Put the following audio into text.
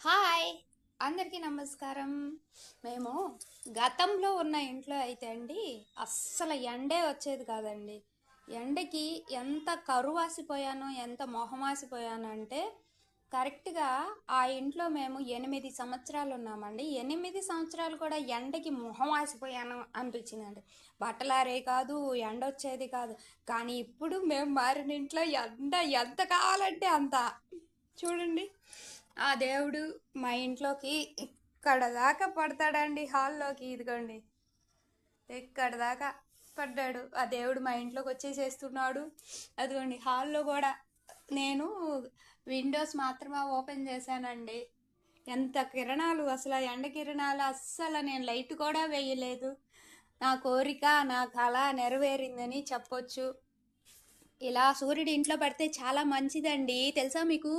Hi అందరికీ నమస్కారం. మేము గతంలో ఉన్న ఇంట్లో అయితే అండి అస్సలు ఎండే వచ్చేది కాదండి. ఎండకి ఎంత కరువాసిపోయానో ఎంత మొహమాసిపోయాను అంటే కరెక్ట్గా ఆ ఇంట్లో మేము ఎనిమిది సంవత్సరాలు ఉన్నామండి. ఎనిమిది సంవత్సరాలు కూడా ఎండకి మొహం ఆసిపోయాను అనిపించిందండి. బట్టలారే కాదు ఎండ వచ్చేది కాదు. కానీ ఇప్పుడు మేము మారిన ఇంట్లో ఎండ ఎంత కావాలంటే అంత. చూడండి. ఆ దేవుడు మా ఇంట్లోకి ఇక్కడ దాకా పడతాడండి హాల్లోకి ఇదిగోండి. ఇక్కడ దాకా పడ్డాడు. ఆ దేవుడు మా ఇంట్లోకి వచ్చేసేస్తున్నాడు. అదిగోండి హాల్లో కూడా నేను విండోస్ మాత్రమే ఓపెన్ చేశానండి. ఎంత కిరణాలు అసలు ఆ ఎండ కిరణాలు అస్సలు నేను లైట్ కూడా వేయలేదు. నా కోరిక నా కళ నెరవేరిందని చెప్పొచ్చు. ఇలా సూర్యుడు ఇంట్లో పడితే చాలా మంచిదండి. తెలుసా మీకు?